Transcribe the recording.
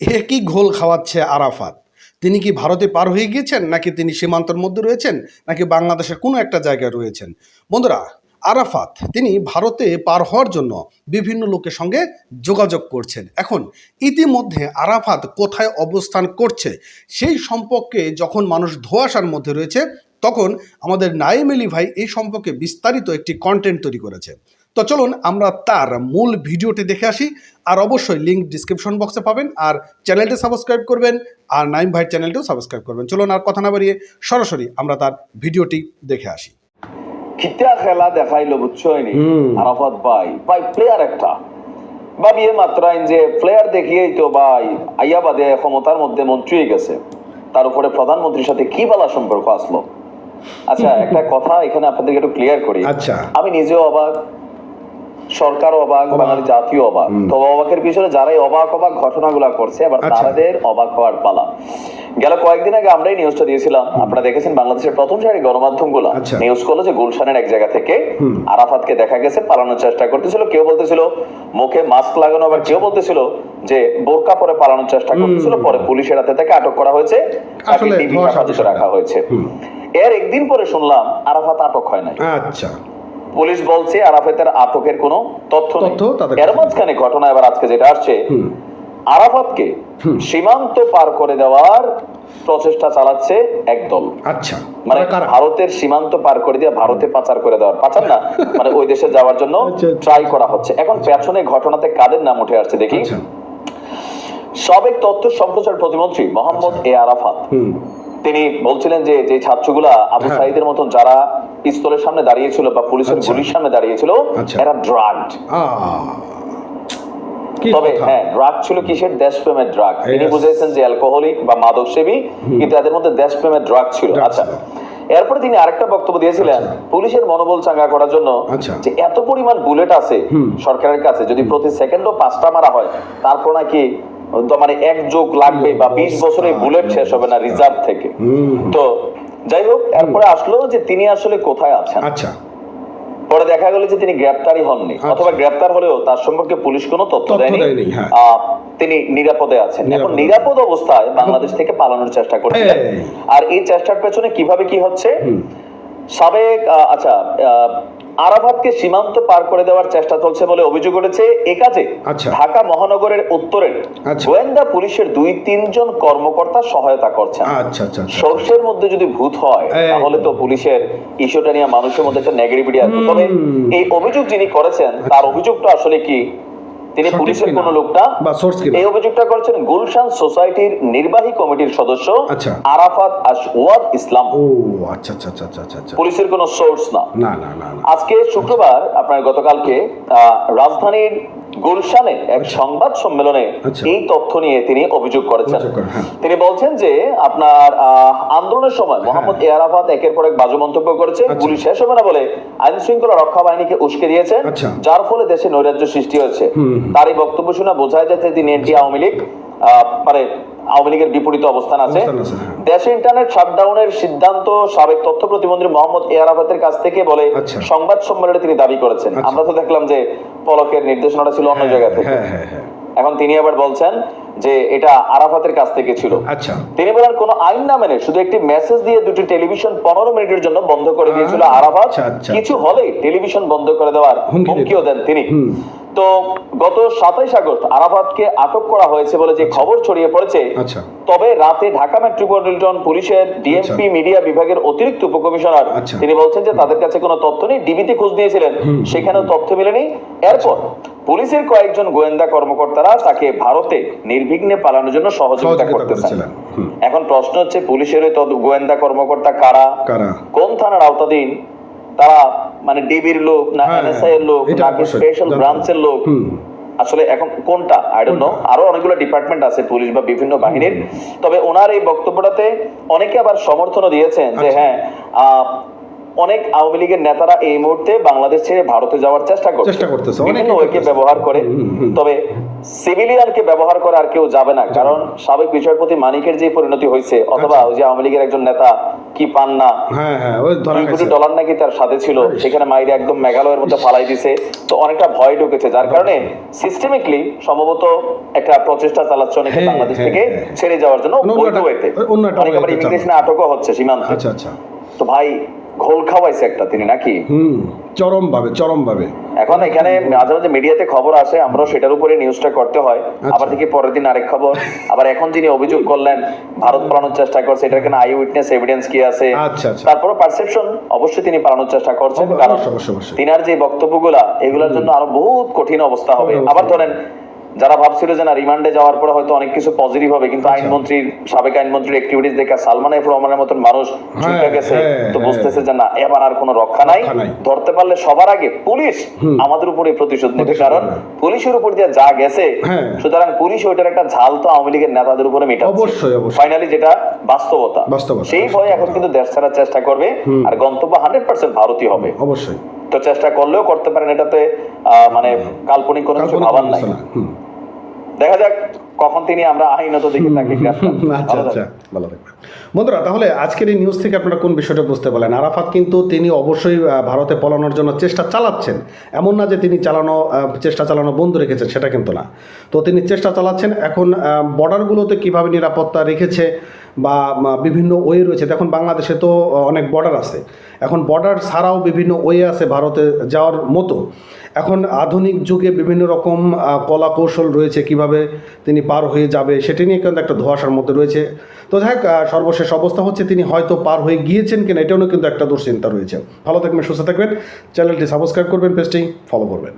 একই ঘোল খাওয়াচ্ছে আরাফাত? তিনি কি ভারতে পার হয়ে গিয়েছেন নাকি তিনি সীমান্তের মধ্যে রয়েছেন নাকি বাংলাদেশের কোনো একটা জায়গায় রয়েছেন? বন্ধুরা, আরাফাত তিনি ভারতে পার হওয়ার জন্য বিভিন্ন লোকের সঙ্গে যোগাযোগ করছেন। এখন ইতিমধ্যে আরাফাত কোথায় অবস্থান করছে সেই সম্পর্কে যখন মানুষ ধোয়াশার মধ্যে রয়েছে, তখন আমাদের নাইম আলী ভাই এই সম্পর্কে বিস্তারিত একটি কন্টেন্ট তৈরি করেছে। তো চলুন আমরা তার মূল ভিডিওটি দেখে আসি আর অবশ্যই লিঙ্ক ডিসক্রিপশন বক্সে পাবেন আর চ্যানেলটি সাবস্ক্রাইব করবেন আর নাইম ভাইয়ের চ্যানেলটিও সাবস্ক্রাইব করবেন। চলুন আর কথা না বাড়িয়ে সরাসরি আমরা তার ভিডিওটি দেখে আসি। খিতা খেলা দেখাইলো বুঝছইনি হুম। আরাফাত ভাই ভাই প্লেয়ার একটা। ভাবিয়ে মাত্রাইন যে প্লেয়ার দেখিয়েই তো ভাই আইয়া বাদে ক্ষমতার মধ্যে মন্ত্রী হয়ে গেছে। তার উপরে প্রধানমন্ত্রীর সাথে কি বলা সম্পর্ক আসলো? আচ্ছা একটা কথা এখানে আপনাদেরকে একটু ক্লিয়ার করি। আচ্ছা। আমি নিজেও অবাক সরকারও অবাক। বাঙালি জাতীয় অবাক। তো অবাকের পিছনে যারাই অবাক অবাক ঘটনাগুলো করছে এবার আচ্ছা। তাদের অবাক হওয়ার পালা। গেল কয়েকদিন আগে আমরাই নিউজটা দিয়েছিলাম। আপনারা দেখেছেন বাংলাদেশের প্রথম সারি গণমাধ্যমগুলো। আচ্ছা। নিউজ করল যে গুলশানের এক জায়গা থেকে। আরাফাতকে দেখা গেছে পালানোর চেষ্টা করতেছিল। কেউ বলতেছিল মুখে মাস্ক লাগানো আবার কেউ বলতেছিল যে বোরকা পরে পালানোর চেষ্টা করতেছিল। পরে পুলিশের হাতে থেকে আটক করা হয়েছে। তাকে আসলে ডিবি হেফাজতে রাখা হয়েছে। এর একদিন পরে শুনলাম আরাফাত আটক হয় নাই। আচ্ছা। পুলিশ বলছে আরাফাতের আটকের কোনো তথ্য নেই। এর মাঝখানে ঘটনা এবার আজকে যেটা আসছে আরাফাতকে সীমান্ত পার করে দেওয়ার প্রচেষ্টা চালাচ্ছে একদল আচ্ছা মানে ভারতের সীমান্ত পার করে দিয়ে ভারতে পাচার করে দেওয়ার। পাচার না মানে ওই দেশে যাওয়ার জন্য আচ্ছা, আচ্ছা। ট্রাই করা হচ্ছে। এখন পেছনে ঘটনাতে কাদের নাম উঠে আসছে দেখি। আচ্ছা। সাবেক তথ্য সম্প্রচার প্রতিমন্ত্রী মোহাম্মদ এ আরাফাত। তিনি বলছিলেন যে যে ছাত্রগুলা আবু হ্যাঁ। সাইদের মতন যারা পিস্তলের সামনে দাঁড়িয়েছিল বা পুলিশের আচ্ছা। গুলির সামনে দাঁড়িয়েছিল আচ্ছা। এরা ড্রাগড তবে হ্যাঁ ড্রাগ ছিল কিসের? দেশপ্রেমের ড্রাগ। তিনি বুঝেছেন যে অ্যালকোহলিক বা মাদক সেবী কিন্তু এদের মধ্যে দেশপ্রেমের ড্রাগ ছিল। আচ্ছা। এরপরে তিনি আরেকটা বক্তব্য দিয়েছিলেন আচ্ছা। পুলিশের মনোবল চাঙ্গা করার জন্য। যে এত পরিমাণ বুলেট আছে সরকারের কাছে যদি প্রতি সেকেন্ডও পাঁচটা মারা হয় তারপর নাকি তো মানে এক যোগ লাগবে বা বিশ বছরে বুলেট শেষ হবে না রিজার্ভ থেকে। তো যাই হোক এরপরে আসলো যে তিনি আসলে কোথায় আছেন। আচ্ছা। পরে দেখা গেল যে তিনি গ্রেপ্তারই হননি আচ্ছা। অথবা গ্রেপ্তার হলেও তার সম্পর্কে পুলিশ কোনো তথ্য দেয়নি। হ্যাঁ। আহ, তিনি নিরাপদে আছেন। এখন নিরাপদ। অবস্থায় বাংলাদেশ থেকে পালানোর চেষ্টা করছিলেন। আর এই চেষ্টার পেছনে কীভাবে কি হচ্ছে? সাবেক আচ্ছা আহ, আরাফাতকে সীমান্ত পার করে দেওয়ার চেষ্টা চলছে বলে অভিযোগ উঠেছে। এ কাজে আচ্ছা। ঢাকা মহানগরের উত্তরের আচ্ছা। গোয়েন্দা পুলিশের দুই তিনজন কর্মকর্তা সহায়তা করছেন। আচ্ছা সর্ষের মধ্যে যদি ভূত হয় তাহলে তো পুলিশের ইস্যুটা নিয়ে মানুষের মধ্যে একটা নেগেটিভিটি আসবে। তবে এই অভিযোগ যিনি করেছেন তার অভিযোগটা আসলে কি? তিনি পুলিশের কোন? লোক না বা source কিনা? এই অভিযোগটা করেছেন গুলশান সোসাইটির নির্বাহী কমিটির সদস্য আচ্ছা। আরাফাত আশওয়াদ ইসলাম। ও আচ্ছা আচ্ছা আচ্ছা আচ্ছা আচ্ছা। পুলিশের কোন সোর্স না। না না না না। আজকে শুক্রবার আপনার গতকালকে আহ, রাজধানীর গুলশানে এক সংবাদ সম্মেলনে আচ্ছা। এই তথ্য নিয়ে তিনি অভিযোগ করেছেন। হ্যাঁ। তিনি বলছেন যে আপনার আন্দোলনের সময় মোহাম্মদ এয়ারাফাত একের পর এক বাজু মন্তব্য করেছে। পুলিশ গুলি শেষ হবে না বলে আইন শৃঙ্খলা রক্ষা বাহিনীকে উস্কে দিয়েছে আচ্ছা। যার ফলে দেশে নৈরাজ্য সৃষ্টি হয়েছে। তার এই বক্তব্য শুনে বোঝা যাচ্ছে তিনি এনটি আওয়ামী লীগ আহ, মানে আওয়ামী লীগের বিপরীত অবস্থান আছে। হ্যাঁ। দেশে ইন্টারনেট শাটডাউনের সিদ্ধান্ত সাবেক তথ্য প্রতিমন্ত্রী মোহাম্মদ এ আরাফাতের কাছ থেকে বলে আচ্ছা। সংবাদ সম্মেলনে তিনি দাবি করেছেন। আচ্ছা। আমরা তো দেখলাম যে পলকের নির্দেশনাটা ছিল অন্য জায়গা থেকে। হ্যাঁ হ্যাঁ হ্যাঁ। এখন তিনি আবার বলছেন যে এটা আরাফাতের কাছ থেকে ছিল। আচ্ছা। তিনি বলেন কোন আইন না মেনে শুধু একটি মেসেজ দিয়ে দুটি টেলিভিশন পনেরো মিনিটের জন্য বন্ধ করে দিয়েছিল আচ্ছা, আরাফাত। কিছু হলে টেলিভিশন বন্ধ করে দেওয়ার হুমকি হুমকিও দেন তিনি। তো গত সাতাইশ আগস্ট আরাফাতকে আটক করা হয়েছে বলে যে খবর ছড়িয়ে পড়েছে। আচ্ছা। তবে রাতে ঢাকা মেট্রোপলিটন পুলিশের ডিএমপি মিডিয়া বিভাগের অতিরিক্ত উপকমিশনার আচ্ছা। তিনি বলছেন যে তাদের কাছে কোনো তথ্য নেই ডিবিতে খোঁজ নিয়েছিলেন। সেখানেও তথ্য মেলেনি। এরপর পুলিশের কয়েকজন গোয়েন্দা কর্মকর্তারা তাকে ভারতে নির্বিঘ্নে পালানোর জন্য সহযোগিতা করতেছেন এখন প্রশ্ন হচ্ছে পুলিশের গোয়েন্দা কর্মকর্তা কারা? কারা? কোন থানার আওতাধীন? তারা মানে ডিবির লোক না হ্যাঁ, এনএসআই এর লোক অবশ্যই স্পেশাল ব্রাঞ্চের লোক। আসলে এখন কোনটা? আই ডোন্ট নো আরও অনেকগুলো ডিপার্টমেন্ট আছে পুলিশ বা বিভিন্ন বাহিনীর। তবে ওনার এই বক্তব্যটাতে অনেকে আবার সমর্থনও দিয়েছেন যে আচ্ছা। হ্যাঁ অনেক আওয়ামী লীগের নেতারা এই মুহূর্তে বাংলাদেশ ছেড়ে ভারতে যাওয়ার চেষ্টা করছে। চেষ্টা করতেছে, বিভিন্ন ওয়েকে ব্যবহার করে। তবে সিভিলিয়ানকে ব্যবহার করে আর কেউ যাবে না। কারণ সাবেক বিচারপতি মানিকের যে পরিণতি হয়েছে অথবা ওই যে আওয়ামী লীগের একজন নেতা কি পান না? হ্যাঁ হ্যাঁ ওই কোটি ডলার নাকি তার সাথে ছিল সেখানে মাইরে একদম মেঘালয়ের মধ্যে ফালাই দিছে। তো অনেকটা ভয় ঢুকেছে যার কারণে সিস্টেমিকলি সম্ভবত একটা প্রচেষ্টা চালাচ্ছে অনেকে হ্যাঁ, বাংলাদেশ হ্যাঁ, থেকে হ্যাঁ। ছেড়ে যাওয়ার জন্য অন্য একটা- একটা অনেকে আবার ইমিগ্রেশনে আটকও হচ্ছে সীমান্ত। আচ্ছা আচ্ছা। তো ভাই ঘোল খাওয়াইছে একটা তিনি নাকি? হুম চরম ভাবে চরম ভাবে এখন এখানে মাঝে মাঝে মিডিয়াতে খবর আসে আমরাও সেটার উপরে নিউজটা করতে হয়। আবার থেকে পরের দিন আরেক খবর। আবার এখন যিনি অভিযোগ করলেন ভারত পালানোর চেষ্টা করছে এটার কেন আই উইটনেস এভিডেন্স কি আছে? আচ্ছা, আচ্ছা। তারপরে পারসেপশন অবশ্যই তিনি পালানোর চেষ্টা করছেন কারণ। তিনার যে বক্তব্যগুলা এগুলোর জন্য আরও বহুত কঠিন অবস্থা হবে। আবার ধরেন যারা ভাবছিল যে না রিমান্ডে যাওয়ার পরে হয়তো অনেক কিছু পজিটিভ হবে কিন্তু আচ্ছা। আইনমন্ত্রীর সাবেক আইনমন্ত্রীর অ্যাক্টিভিটিস দেখে সালমান এফ রহমানের মতন মানুষ ঝুঁকে গেছে। হ্যাঁ, তো হ্যাঁ। বুঝতেছে যে না এবার আর কোনো রক্ষা নাই। ধরতে পারলে সবার আগে পুলিশ আমাদের উপরে প্রতিশোধ নেবে। কারণ পুলিশের উপর দিয়ে যা গেছে হ্যাঁ। সুতরাং পুলিশ ওইটার একটা ঝাল তো আওয়ামী লীগের নেতাদের উপরে মেটাচ্ছে। অবশ্যই। ফাইনালি যেটা বাস্তবতা। সেই ভয় এখন কিন্তু দেশ ছাড়ার চেষ্টা করবে আর গন্তব্য হান্ড্রেড পার্সেন্ট ভারতীয় হবে। অবশ্যই। তো চেষ্টা করলেও করতে পারেন এটাতে আহ, মানে কাল্পনিক কোনো কিছু ভাবার নাই। দেখা যাক কখন তিনি আমরা আইনত দেখি তাকে আচ্ছা আচ্ছা। ভালো থাকবেন। বন্ধুরা তাহলে আজকের এই নিউজ থেকে আপনারা কোন বিষয়টা বুঝতে পারলেন? আরাফাত কিন্তু তিনি অবশ্যই ভারতে পলানোর জন্য চেষ্টা চালাচ্ছেন। এমন না যে তিনি চালানো চেষ্টা চালানো বন্ধ রেখেছেন সেটা কিন্তু না। তো তিনি চেষ্টা চালাচ্ছেন। এখন বর্ডারগুলোতে কীভাবে নিরাপত্তা রেখেছে বা বিভিন্ন ওয়ে রয়েছে। দেখুন বাংলাদেশে তো অনেক বর্ডার আছে। এখন বর্ডার ছাড়াও বিভিন্ন ওয়ে আছে ভারতে যাওয়ার মতো। এখন আধুনিক যুগে বিভিন্ন রকম কলা কৌশল রয়েছে কীভাবে তিনি পার হয়ে যাবে সেটা নিয়ে কিন্তু একটা ধোয়াশার মধ্যে রয়েছে। তো যাই হোক, সর্বশেষ অবস্থা হচ্ছে তিনি হয়তো পার হয়ে গিয়েছেন কিনা এটাও কিন্তু একটা দুশ্চিন্তা রয়েছে। ভালো থাকবেন সুস্থ থাকবেন। চ্যানেলটি সাবস্ক্রাইব করবেন পেজটি ফলো করবেন।